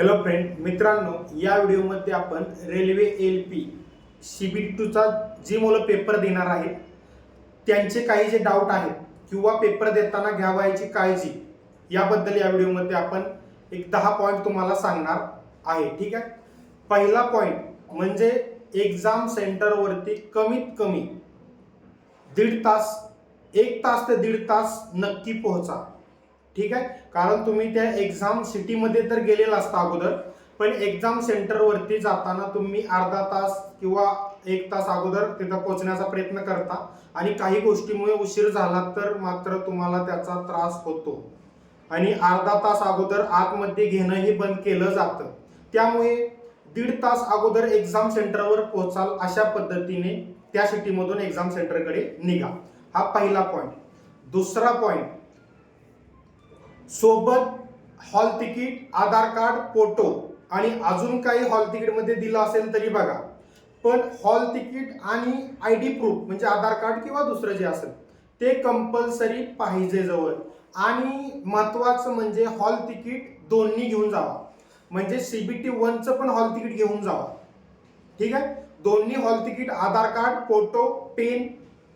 Hello friend मित्रांनो या व्हिडिओमध्ये आपण railway L P C B टूचा जी मुलं पेपर देणार आहेत त्यांचे काही जे डाऊट आहेत किंवा पेपर देताना घ्यावायची काळजी याबद्दल या व्हिडिओमध्ये आपण एक दहा पॉईंट तुम्हाला सांगणार आहे ठीक आहे? पहिला पॉईंट म्हणजे एक्झाम सेंटरवरती कमीत कमी दीड तास एक तास ते दीड तास नक्की पोहोचा. ठीक आहे? कारण तुम्ही त्या एक्झाम सिटीमध्ये तर गेलेला असता अगोदर पण एक्झाम सेंटरवरती जाताना तुम्ही अर्धा तास किंवा एक तास अगोदर तिथं पोहोचण्याचा प्रयत्न करता. आणि काही गोष्टीमुळे उशीर झाला तर मात्र तुम्हाला त्याचा त्रास होतो. आणि अर्धा तास अगोदर आतमध्ये घेणंही बंद केलं जातं. त्यामुळे दीड तास अगोदर एक्झाम सेंटरवर पोहोचाल अशा पद्धतीने त्या सिटीमधून एक्झाम सेंटरकडे निघा. हा पहिला पॉईंट दुसरा पॉईंट सोबत hall ticket Aadhaar card photo आणि अजून काही हॉल तिकीटमध्ये दिलं असेल तरी बघा. पण हॉल तिकीट आणि आय डी प्रूफ म्हणजे आधार कार्ड किंवा दुसरं जे असेल ते कंपल्सरी पाहिजे जवळ. आणि महत्वाचं म्हणजे हॉल तिकीट दोन्ही घेऊन जावा. म्हणजे सीबीटी वनचं पण हॉल तिकीट घेऊन जावा. ठीक आहे? दोन्ही hall ticket Aadhaar card photo pen.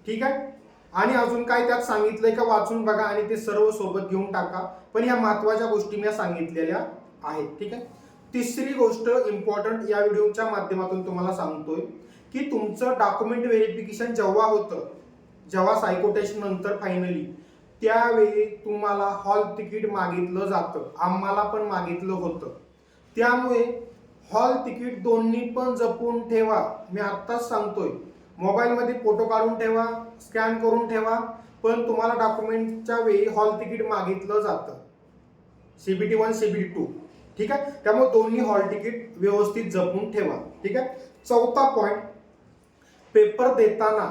ठीक आहे? आणि अजून काय त्यात सांगितलंय का वाचून बघा आणि ते सर्व सोबत घेऊन टाका. पण या महत्त्वाच्या गोष्टी मी सांगितलेल्या आहेत ठीक आहे? तिसरी गोष्ट इम्पॉर्टंट या व्हिडिओच्या माध्यमातून तुम्हाला सांगतोय की तुमचं डॉक्युमेंट व्हेरिफिकेशन जेव्हा होतं जेव्हा सायकोटेशन नंतर फायनली त्यावेळी तुम्हाला हॉल तिकीट मागितलं जातं. आम्हाला पण मागितलं होतं. त्यामुळे हॉल तिकीट दोन्ही पण जपून ठेवा. मी आत्ताच सांगतोय. मोबाईलमध्ये फोटो काढून ठेवा स्कॅन करून ठेवा पण तुम्हाला डॉक्युमेंटच्या वेळी हॉल तिकीट मागितलं जातं. सीबीटी वन सीबीटी टू ठीक आहे? त्यामुळे दोन्ही हॉल तिकीट व्यवस्थित जपून ठेवा. ठीक आहे? चौथा पॉईंट पेपर देताना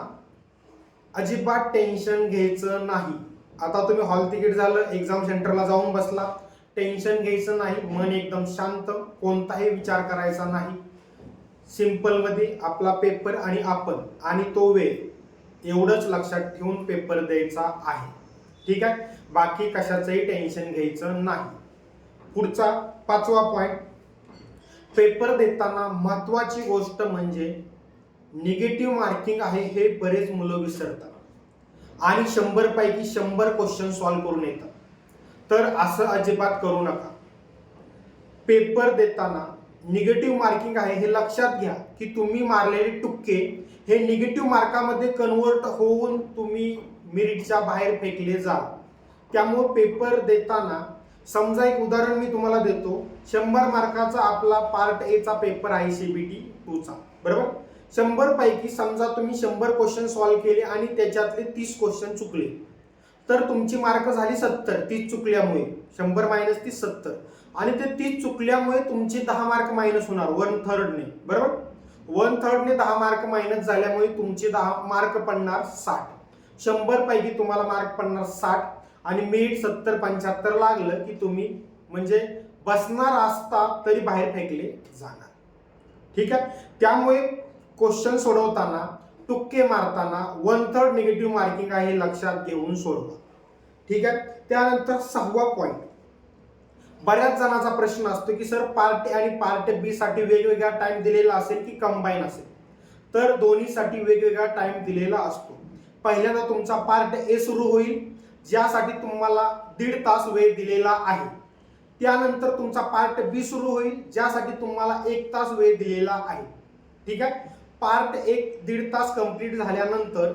अजिबात टेन्शन घ्यायचं नाही. आता तुम्ही हॉल तिकीट झालं एक्झाम सेंटरला जाऊन बसला. टेन्शन घ्यायचं नाही. मन एकदम शांत. कोणताही विचार करायचा नाही. सिम्पलमध्ये आपला पेपर आणि आपण आणि तो वेळ एवढंच लक्षात ठेवून पेपर द्यायचा आहे. ठीक आहे? बाकी कशाचंही टेन्शन घ्यायचं नाही. पुढचा पाचवा पॉईंट पेपर देताना महत्वाची गोष्ट म्हणजे निगेटिव्ह मार्किंग आहे हे बरेच मुलं विसरतात. आणि शंभरपैकी शंभर क्वेश्चन सॉल्व्ह करून येतात. तर असं अजिबात करू नका. पेपर देताना निगेटिव्ह मार्किंग आहे हे लक्षात घ्या की तुम्ही मारलेले टुक्के हे निगेटिव्ह मार्कामध्ये कन्वर्ट होऊन तुम्ही मिरिटच्या बाहेर फेकले जा त्यामुळं पेपर देताना समजा एक उदाहरण मी तुम्हाला देतो. शंभर मार्काचा आपला पार्ट एचा पेपर आहे सीबीटी टूचा बरोबर? शंभर पैकी समजा तुम्ही शंभर क्वेश्चन सॉल्व्ह केले आणि त्याच्यातले तीस क्वेश्चन चुकले. तर तुमची मार्क झाली सत्तर तीस चुकल्यामुळे. शंभर मायनस तीस सत्तर. आणि ते तीस चुकल्यामुळे तुमचे दहा मार्क मायनस होणार वन थर्डने बरोबर? वन थर्डने दहा मार्क मायनस झाल्यामुळे तुमचे दहा मार्क पडणार साठ. शंभर पैकी तुम्हाला मार्क पडणार साठ आणि मीट सत्तर पंच्याहत्तर लागलं की तुम्ही म्हणजे बसणार असता तरी बाहेर फेकले जाणार. ठीक आहे? त्यामुळे क्वेश्चन सोडवताना टुक्के मारताना वन थर्ड निगेटिव्ह मार्किंग आहे लक्षात घेऊन सोडवा. ठीक आहे? त्यानंतर सहावा पॉईंट बऱ्याच जणांचा प्रश्न असतो की सर पार्ट ए आणि पार्ट बी साठी वेगवेगळा टाइम दिलेला असेल की कंबाईन असेल? तर दोन्हीसाठी वेगवेगळा टाइम दिलेला असतो. पहिल्यांदा तुमचा पार्ट ए सुरू होईल ज्यासाठी तुम्हाला दीड तास वेळ दिलेला आहे. त्यानंतर तुमचा पार्ट बी सुरू होईल ज्यासाठी तुम्हाला एक तास वेळ दिलेला आहे. ठीक आहे? पार्ट एक दीड तास कंप्लीट झाल्यानंतर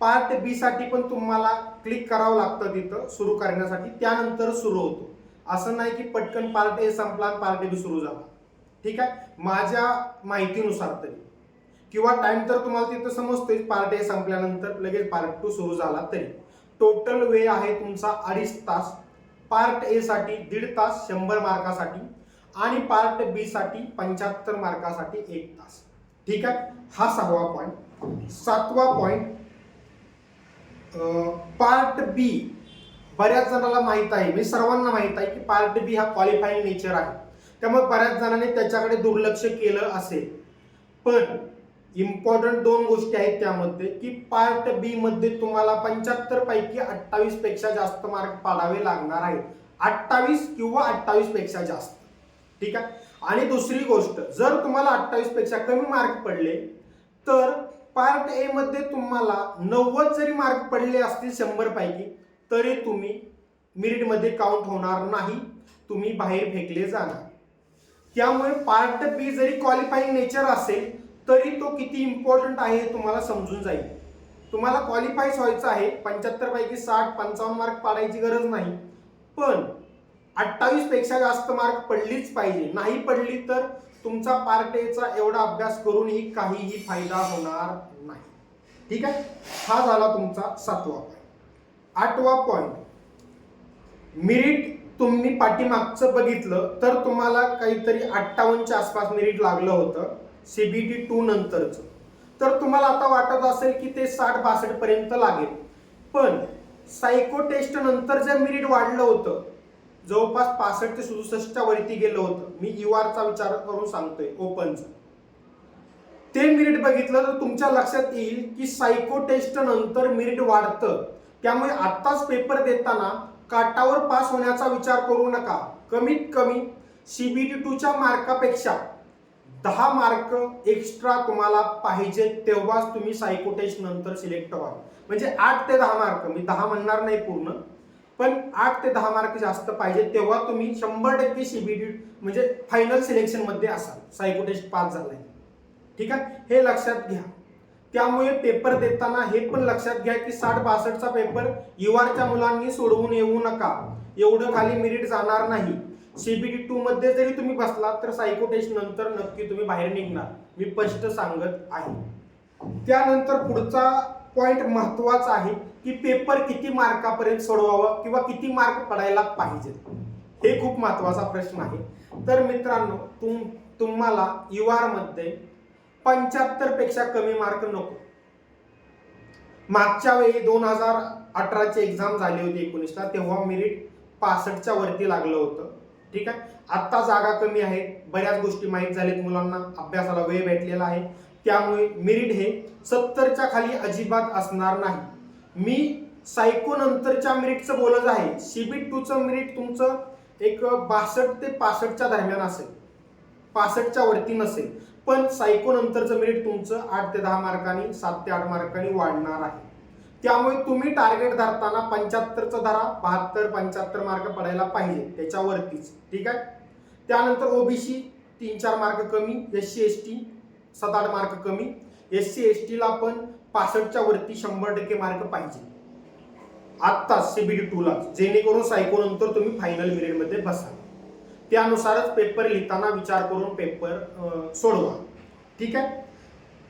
पार्ट बी साठी पण तुम्हाला क्लिक करावं लागतं तिथं सुरू करण्यासाठी. त्यानंतर सुरू होतो. असं नाही की पटकन पार्ट ए संपला आणि पार्ट बी सुरू झाला. ठीक आहे? माझ्या माहितीनुसार तरी. किंवा टाइम तर तुम्हाला तिथं समजतोय पार्ट ए संपल्यानंतर लगेच पार्ट टू सुरू झाला तरी. टोटल वेळ आहे तुमचा अडीच तास. पार्ट ए साठी दीड तास शंभर मार्कासाठी आणि पार्ट बी साठी पंच्याहत्तर मार्कासाठी एक तास. ठीक आहे? हा सहावा पॉईंट सातवा पॉईंट पार्ट बी बऱ्याच जणांना माहीत आहे मी सर्वांना माहीत आहे की पार्ट बी हा क्वालिफाईंग नेचर आहे. त्यामुळे बऱ्याच जणांनी त्याच्याकडे दुर्लक्ष केलं असेल. पण इम्पॉर्टंट दोन गोष्टी आहेत त्यामध्ये की पार्ट बी मध्ये तुम्हाला पंच्याहत्तर पैकी अठ्ठावीसपेक्षा जास्त मार्क पाडावे लागणार आहेत. अठ्ठावीस किंवा अठ्ठावीसपेक्षा जास्त. ठीक आहे? आणि दुसरी गोष्ट जर तुम्हाला अठ्ठावीसपेक्षा कमी मार्क पडले तर पार्ट ए मध्ये तुम्हाला नव्वद जरी मार्क पडले असतील शंभर पैकी तरी तुम्ही मिरिटमध्ये काउंट होणार नाही तुम्ही बाहेर फेकले जाणार. त्यामुळे पार्ट बी जरी क्वालिफाईंग नेचर असेल तरी तो किती इम्पॉर्टंट आहे हे तुम्हाला समजून जाईल. तुम्हाला क्वालिफायच व्हायचं आहे पंच्याहत्तर पैकी साठ पंचावन्न मार्क पाडायची गरज नाही. पण अठ्ठावीसपेक्षा जास्त मार्क पडलीच पाहिजे. नाही पडली तर तुमचा पार्ट एचा एवढा अभ्यास करूनही काहीही फायदा होणार नाही. ठीक आहे? हा झाला तुमचा सातवा पॉईंट आठवा पॉईंट मिरिट तुम्ही पाठीमागचं बघितलं तर तुम्हाला काहीतरी अठ्ठावन्नच्या आसपास मिरिट लागलं होतं सीबीटी टू नंतरचं. तर तुम्हाला आता वाटत असेल की ते साठ बासष्ट पर्यंत लागेल. पण सायको टेस्ट नंतर जे मिरिट वाढलं होतं जवळपास पासष्ट ते सदुसष्टच्या वरती गेलं होतं. मी यू आरचा विचार करून सांगतोय ओपनचा ते मिरिट बघितलं तर तुमच्या लक्षात येईल की सायको टेस्ट नंतर मिरिट वाढतं. त्यामुळे आत्ताच पेपर देताना काटावर पास होण्याचा विचार करू नका. कमीत कमी सीबीटी टूच्या मार्कापेक्षा दहा मार्क एक्स्ट्रा तुम्हाला पाहिजे तेव्हाच तुम्ही सायकोटेस्ट नंतर सिलेक्ट व्हाल म्हणजे आठ ते दहा मार्क मी दहा म्हणणार नाही पूर्ण पण आठ ते दहा मार्क जास्त पाहिजे तेव्हा तुम्ही शंभर टक्के सीबीटी म्हणजे फायनल सिलेक्शनमध्ये असाल. सायकोटेस्ट पास झालाय. ठीक आहे? हे लक्षात घ्या. त्यामुळे पेपर देताना हे पण लक्षात घ्या की साठ बासष्टचा पेपर युआरच्या मुलांनी सोडवून येऊ नका. एवढं खाली मेरिट जाणार नाही. सीबीटी टू मध्ये जरी तुम्ही बसलात तर सायको टेस्ट नंतर नक्की तुम्ही बाहेर निघणार. मी स्पष्ट सांगत आहे. त्यानंतर पुढचा पॉइंट महत्त्वाचा आहे की पेपर किती मार्कापर्यंत सोडवावं किंवा किती मार्क पडायला पाहिजेत. हे खूप महत्त्वाचा प्रश्न आहे. तर मित्रांनो तुम तुम्हाला यू आरमध्ये पंच्याहत्तरपेक्षा कमी मार्क नको. मागच्या वेळी दोन हजार अठराची एक्झाम झाली होती एकोणीसला तेव्हा मेरिट पासष्टच्या वरती लागलं होतं. ठीक आहे? आत्ता जागा कमी आहे. बऱ्याच गोष्टी माहीत झाल्यात मुलांना. अभ्यासाला वेळ भेटलेला आहे. त्यामुळे मेरिट हे सत्तरच्या खाली अजिबात असणार नाही. मी सायको नंतरच्या मेरिटचं बोलत आहे. सीबीट टूचं मेरिट तुमचं एक बासष्ट ते पासष्टच्या दरम्यान असेल. पासष्टच्या वरती नसेल. पण सायको नंतरचं मेरिट तुमचं आठ ते दहा मार्कांनी सात ते आठ मार्कांनी वाढणार आहे. त्यामुळे तुम्ही टार्गेट धरताना पंच्याहत्तरचं धरा बहात्तर पंच्याहत्तर मार्क पडायला पाहिजे त्याच्यावरतीच ठीक आहे? त्यानंतर ओबीसी तीन चार मार्क कमी एस सी एस टी सात आठ मार्क कमी. एस सी एस टीला पण पासष्टच्या वरती शंभर टक्के मार्क पाहिजे. आत्ताच सीबीडी टूला जेणेकरून सायको नंतर तुम्ही फायनलमध्ये बसाल. त्यानुसारच पेपर लिहिताना विचार करून पेपर सोडवा. ठीक आहे?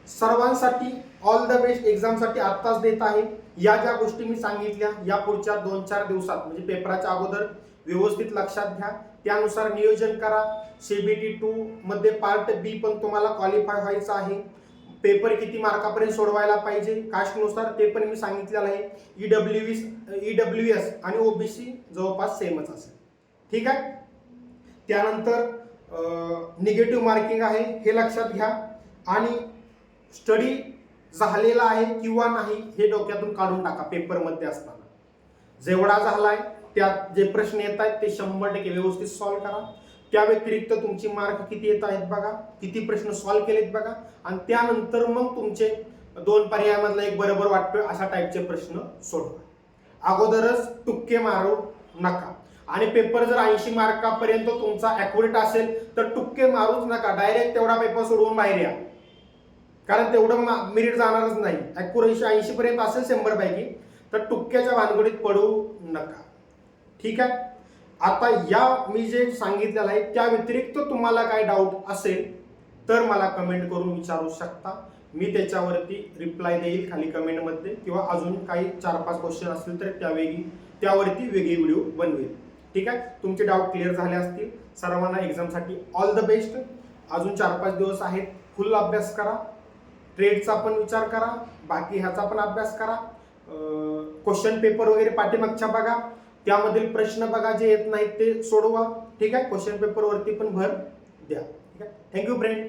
सर्वांसाठी ऑल द बेस्ट एक्झामसाठी आत्ताच देत आहे. या ज्या गोष्टी मी सांगितल्या या पुढच्या दोन चार दिवसात म्हणजे पेपराच्या अगोदर व्यवस्थित लक्षात घ्या. त्यानुसार नियोजन करा. सीबीटी टू मध्ये पार्ट बी पण तुम्हाला क्वालिफाय व्हायचं आहे. पेपर किती मार्कापर्यंत सोडवायला पाहिजे? कास्टनुसार ते पण मी सांगितलेलं आहे. E W E W S आणि ओबीसी जवळपास सेमच असेल. ठीक आहे? त्यानंतर निगेटिव्ह मार्किंग आहे हे लक्षात घ्या. आणि स्टडी झालेला आहे किंवा नाही हे डोक्यातून काढून टाका पेपरमध्ये असताना. जेवढा झालाय त्यात जे प्रश्न येत आहेत ते शंभर टक्के व्यवस्थित सॉल्व्ह करा. त्या व्यतिरिक्त तुमची मार्क किती येत आहेत बघा किती प्रश्न सॉल्व्ह केलेत बघा. आणि त्यानंतर मग तुमचे दोन पर्यायामधला एक बरोबर वाटतोय अशा टाईपचे प्रश्न सोडवा. अगोदरच टुक्के मारू नका. आणि पेपर जर ऐंशी मार्कापर्यंत तुमचा अॅक्युरेट असेल तर टुक्के मारूच नका. डायरेक्ट तेवढा पेपर सोडवून बाहेर या. कारण तेवढं मिरिट जाणारच नाही. अॅक्युरेसी ऐंशी पर्यंत असेल शंभर पैकी तर टुक्क्याच्या भानगडीत पडू नका. ठीक आहे? आता या मी जे सांगितलेलं आहे त्या व्यतिरिक्त तुम्हाला काय डाऊट असेल तर मला कमेंट करून विचारू शकता. मी त्याच्यावरती रिप्लाय देईल खाली कमेंटमध्ये किंवा अजून काही चार पाच क्वेश्चन असतील तर त्यावेळी त्यावरती वेगळी व्हिडिओ बनवेल. ठीक आहे? तुमचे डाऊट क्लिअर झाले असतील. सर्वांना एक्झामसाठी ऑल द बेस्ट अजून चार पाच दिवस आहेत. फुल अभ्यास करा. ट्रेडचा पण विचार करा. बाकी ह्याचा पण अभ्यास करा. क्वेश्चन पेपर वगैरे पाठीमागच्या बघा. त्यामधील प्रश्न बघा जे येत नाहीत ते सोडवा. ठीक आहे? क्वेश्चन पेपरवरती पण भर द्या. ठीक आहे? Thank you friend